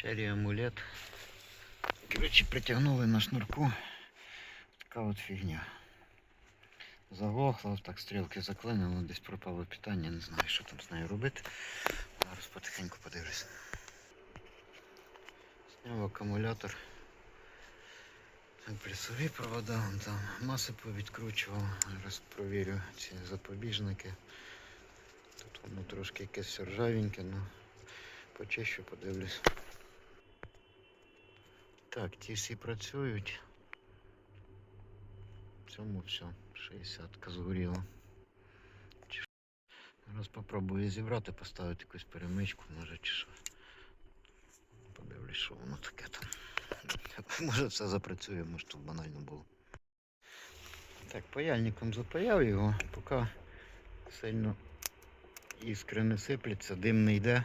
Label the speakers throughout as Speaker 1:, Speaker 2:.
Speaker 1: Черрі амулет. Коротше, притягнули на шнурку. Така от фігня. Заглохло, так стрілки заклинило, десь пропало питання, не знаю, що там з нею робити. Зараз потихеньку подивлюсь. Зняв акумулятор. Плюсові провода, вон там маси повідкручував. Зараз провірю ці запобіжники. Тут воно трошки якесь ржавеньке, ну почищу, подивлюсь. Так, ті всі працюють. В цьому все. 60 згоріло. Чи що? Зараз попробую зібрати, поставити якусь перемичку, може чи що. Подивлюсь, що воно таке там. Може все запрацює, може тут банально було. Так, паяльником запаяв його, поки сильно іскри не сипляться, дим не йде.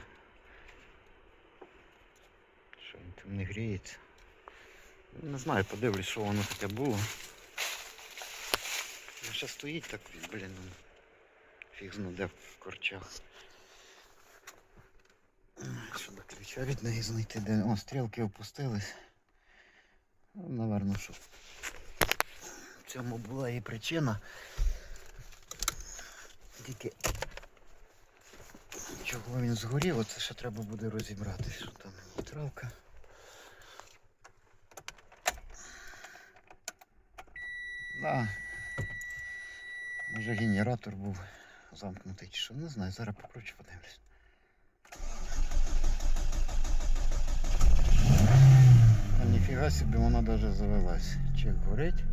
Speaker 1: Що він там не гріється. Не знаю, подивлюсь, що воно таке було. Він ще стоїть так, блін, фіг знаде в корчах. Що до ключа від неї знайти, де. О, стрілки опустились. Ну, Наверно, що в цьому була і причина. Тільки чого він згорів, оце ще треба буде розібрати, що там нейтралка. Да. Може генератор був замкнутий чи що, не знаю, зараз покручу подивлюсь. Ніфіга собі вона навіть завелась. Чек горить.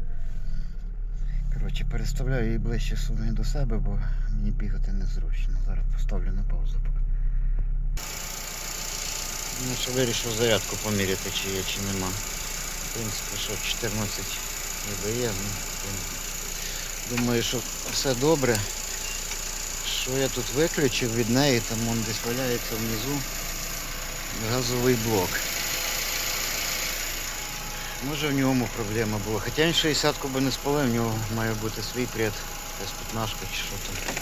Speaker 1: Коротше, переставляю її ближче сюди до себе, бо мені бігати незручно. Зараз поставлю на паузу. Ну, що вирішив зарядку поміряти, чи є, чи нема. В принципі, що 14 ніби є. В принципі. Думаю, що все добре. Що я тут виключив від неї, там вон десь валяється внизу газовий блок. Може в ньому проблема була. Хоча він 60-ку би не спалив, в нього має бути свій пред, якась 15 чи що там.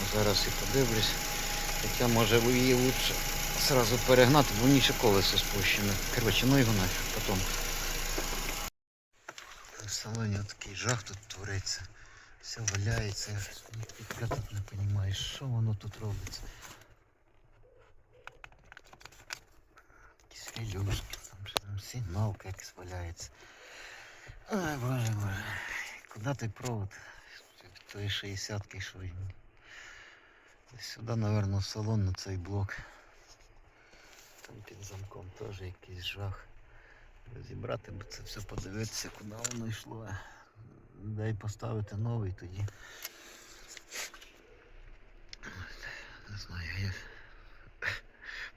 Speaker 1: Ну, Зараз і подивлюсь. Хоча може її лучше сразу перегнати, бо в ще колесо спущене. Коротше, ну його нафіг потім. В салоні такий жах тут твориться. Все валяється, я тут не розумію, що воно тут робиться. Якісь релюшки, там, що там сигналка якась валяється. Ай, боже, боже. Куди той провод? Тої 60-ки, що він. Сюди, напевно, в салон на цей блок. Під замком теж якийсь жах. Розібрати, бо це все подивитися, куди воно йшло. Дай поставити новий тоді. Не знаю, я.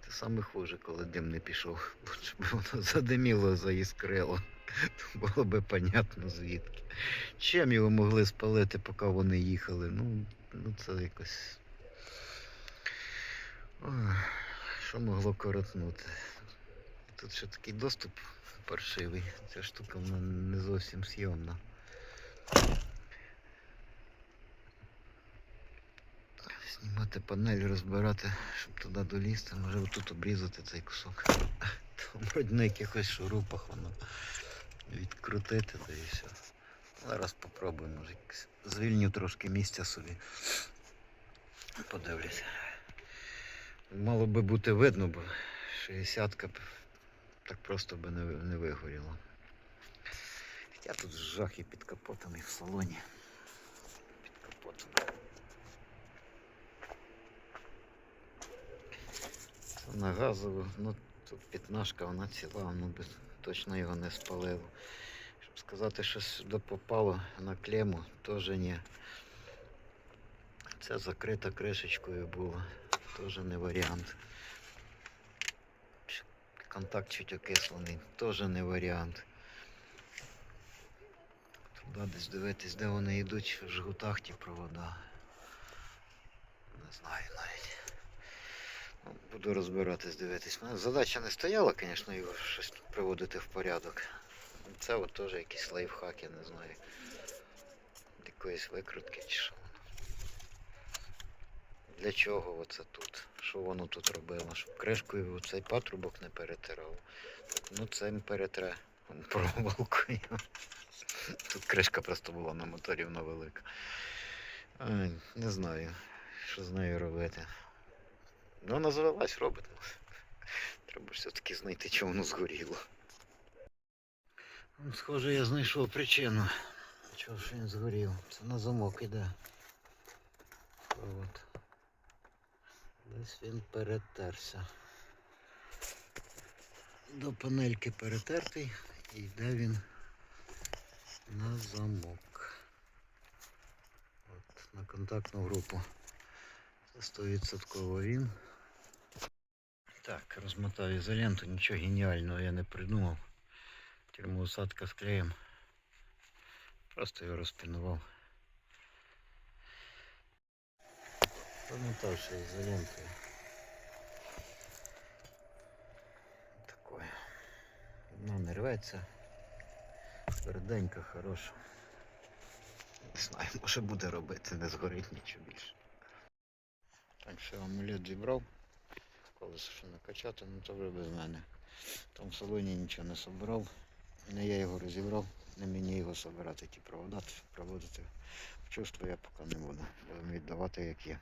Speaker 1: Це саме хуже, коли дим не пішов. Лучше б воно задиміло, заіскрило. То було би понятно звідки. Чим його могли спалити, поки вони їхали? Ну, ну це якось. Ой, що могло коротнути? Тут ще такий доступ паршивий. Ця штука вона не зовсім зйомна. Знімати панель, розбирати, щоб туди долізти, може отут обрізати цей кусок. Вроді на якихось шурупах воно відкрутити та і все. Зараз попробуємо, може звільню трошки місця собі. Подивлюся. Мало би бути видно, бо 60-ка б так просто би не, вигоріла. Хоча тут жах і під капотом, і в салоні. Під капотом. На газову, ну тут п'ятнашка, вона ціла, ну би точно його не спалило. Щоб сказати, що сюди попало на клему, теж ні. Це закрита кришечкою було, теж не варіант. Контакт чуть окислений, теж не варіант. Туди десь дивитись, де вони йдуть в жгутах ті провода. Не знаю навіть. Ну, Буду розбиратись, дивитись. Мене задача не стояла, звісно, його щось приводити в порядок. Це от теж якісь лайфхаки, не знаю. Якоїсь викрутки чи що. Для чого оце тут? що воно тут робило, щоб кришкою цей патрубок не перетирав. Ну цим перетре проволокою. Тут кришка просто була на моторі, вона велика. Не знаю, що з нею робити. Ну, вона завелась, робить. Треба все-таки знайти, чому воно згоріло. Схоже, я знайшов причину, чого ж він згорів. Це на замок іде. От. Десь він перетерся. До панельки перетертий і йде він на замок. От, на контактну групу. Це 100% він. Так, розмотав ізоленту, нічого геніального я не придумав. Термоусадка з клеєм. Просто його розпінував. Замотав ще ізолентою. Такое. Вона не рветься. Тверденька, хороша. Не знаю, може буде робити, не згорить нічого більше. Так що амулет зібрав. Колесо ще накачати, ну то вже без мене. Там в салоні нічого не собирав. Не я його розібрав, не мені його собирати, ті провода проводити. В чувство я поки не буду. Будемо віддавати як є.